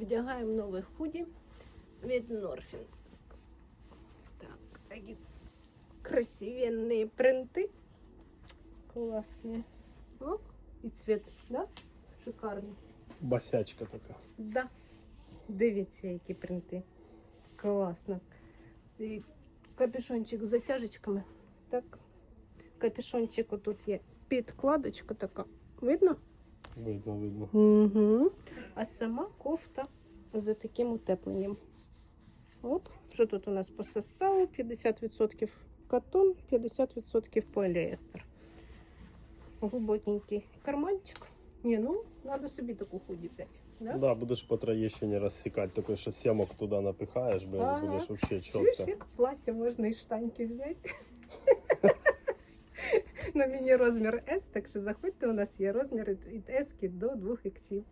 Вдягаємо нове худі від Норфін. Так, такі красивенні принти. Класні. О, і цвіт, да? Шикарний. Босячка така. Да. Дивіться, які принти. Класно. І капюшончик з затяжечками. Так. Капюшончик тут є підкладочка така. Видно? Видно, видно. Угу. А сама кофта з таким утепленням. Оп, що тут у нас по составу? 50% катон, 50% поліестер. Глибокенький карманчик. Ні, ну, треба собі таку худі взяти. Да? Да, будеш по троєщині розсікати, такий, що сімок туди напихаєш, бо Ага. будеш взагалі Чуєш, чітко. як плаття можна і штаньки взяти. На мені розмір S, так що заходьте, у нас є розміри від S до 2 іксів.